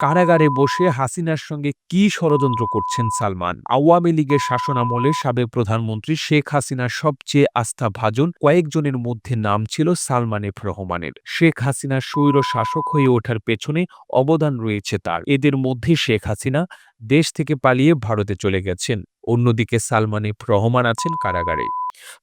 কারাগারে বসে হাসিনার সঙ্গে কি ষড়যন্ত্র করছেন সালমান? আওয়ামী লীগের শাসনামলে সাবেক প্রধানমন্ত্রী শেখ হাসিনার সবচেয়ে আস্থা ভাজন কয়েকজনের মধ্যে নাম ছিল সালমান এফ রহমানের। শেখ হাসিনার স্বৈর শাসক হয়ে ওঠার পেছনে অবদান রয়েছে তার। এদের মধ্যে শেখ হাসিনা দেশ থেকে পালিয়ে ভারতে চলে গেছেন। অন্যদিকে সালমান এফ রহমান আছেন কারাগারে।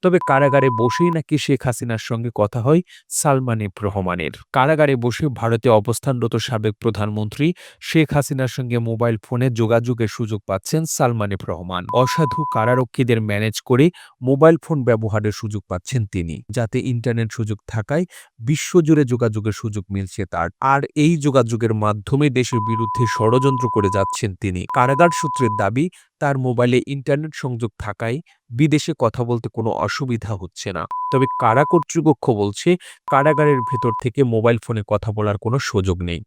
তবে কারাগারে বসেই নাকি শেখ হাসিনার সঙ্গে কথা হয় সালমান এফ রহমানের। কারাগারে বসে ভারতে অবস্থানরত সাবেক প্রধানমন্ত্রী শেখ হাসিনার সঙ্গে মোবাইল ফোনে যোগাযোগের সুযোগ পাচ্ছেন সালমান এফ রহমান। অসাধু কারারক্ষীদের ম্যানেজ করে মোবাইল ফোন ব্যবহারের সুযোগ পাচ্ছেন তিনি, যাতে ইন্টারনেট সুযোগ থাকায় বিশ্বজুড়ে যোগাযোগের সুযোগ মিলছে তার। আর এই যোগাযোগের মাধ্যমে দেশের বিরুদ্ধে ষড়যন্ত্র করে যাচ্ছেন তিনি। কারাগার সূত্রের দাবি, তার মোবাইলে ইন্টারনেট সংযোগ থাকায় বিদেশে কথা বলতে কোনো অসুবিধা হচ্ছে না। তবে কারা কর্তৃপক্ষ বলছে, কারাগারের ভেতর থেকে মোবাইল ফোনে কথা বলার কোনো সুযোগ নেই।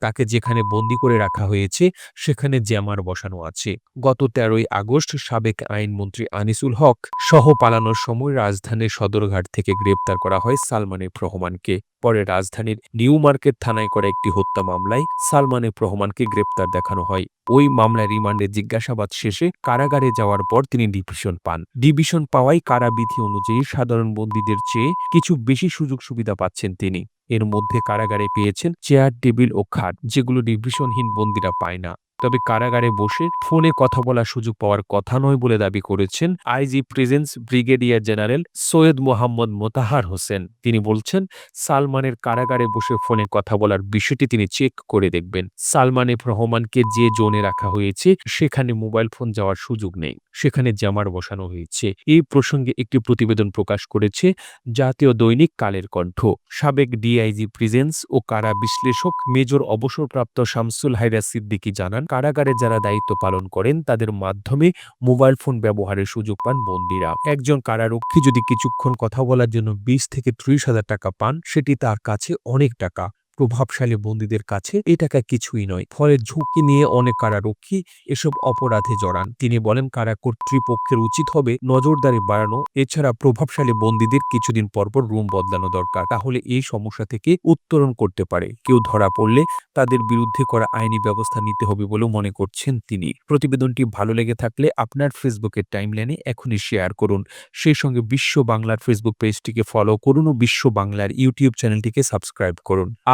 তাকে যেখানে বন্দি করে রাখা হয়েছে, সেখানে জ্যামার বসানো আছে। গত তেরোই আগস্ট সাবেক আইনমন্ত্রী আনিসুল হক সহ পালানোর সময় রাজধানীর সদরঘাট থেকে গ্রেপ্তার করা হয় সালমান এফ রহমানকে। পরে রাজধানীর নিউ মার্কেট থানায় করা একটি হত্যা মামলায় সালমান এফ রহমানকে গ্রেপ্তার দেখানো হয়। ওই মামলায় রিমান্ডে জিজ্ঞাসাবাদ শেষে কারাগারে যাওয়ার পর তিনি ডিভিশন পান। ডিভিশন পাওয়ায় কারাবিধি অনুযায়ী সাধারণ বন্দীদের চেয়ে কিছু বেশি সুযোগ সুবিধা পাচ্ছেন তিনি। এর মধ্যে কারাগারে পেয়েছেন চেয়ার টেবিল ও খাট যেগুলো ডিভিশনহীন বন্দীরা পায় না। তবে কারাগারে বসে ফোনে কথা বলার সুযোগ পাওয়ার কথা নয় বলে দাবি করেছেন IG prisons brigadier general Syed Mohammad Motahar Hossain. তিনি বলছেন, সালমানের কারাগারে বসে ফোনে কথা বলার বিষয়টি তিনি চেক করে দেখবেন। সালমান এফ রহমানকে যে জোনে রাখা হয়েছে, সেখানে মোবাইল ফোন যাওয়ার সুযোগ নেই। সেখানে জামার বসানো হয়েছে। এই প্রসঙ্গে একটি প্রতিবেদন প্রকাশ করেছে জাতীয় দৈনিক কালের কণ্ঠ। সাবেক ডিআইজি প্রিজেন্স ও কারা বিশ্লেষক মেজর অবসরপ্রাপ্ত শামসুল হায়রা সিদ্দিকী জানান কারাগারে যারা দায়িত্ব পালন করেন, তাদের মাধ্যমে মোবাইল ফোন ব্যবহারের সুযোগ পান বন্দীরা। একজন কারারক্ষী যদি কিছুক্ষণ কথা বলার জন্য বিশ থেকে ত্রিশ হাজার টাকা পান, সেটি তার কাছে অনেক টাকা। প্রভাবশালী বন্দীদের কাছে এই টাকা কিছুই নয়। ফলে ঝুঁকি নিয়ে অনেক কারারক্ষী এসব অপরাধে জড়ান। তিনি বলেন, কারা কর্তৃপক্ষের উচিত হবে নজরদারি বাড়ানো। এছাড়া প্রভাবশালী বন্দীদের কিছুদিন পরপর রুম বদলানো দরকার। তাহলে এই সমস্যা থেকে উত্তরণ করতে পারে। কেউ ধরা পড়লে তাদের বিরুদ্ধে করা আইনি ব্যবস্থা নিতে হবে বলেও মনে করছেন তিনি। প্রতিবেদনটি ভালো লেগে থাকলে আপনার ফেসবুকের টাইমলাইনে এখনই শেয়ার করুন। সেই সঙ্গে বিশ্ব বাংলার ফেসবুক পেজটিকে ফলো করুন ও বিশ্ব বাংলার ইউটিউব চ্যানেলটিকে সাবস্ক্রাইব করুন।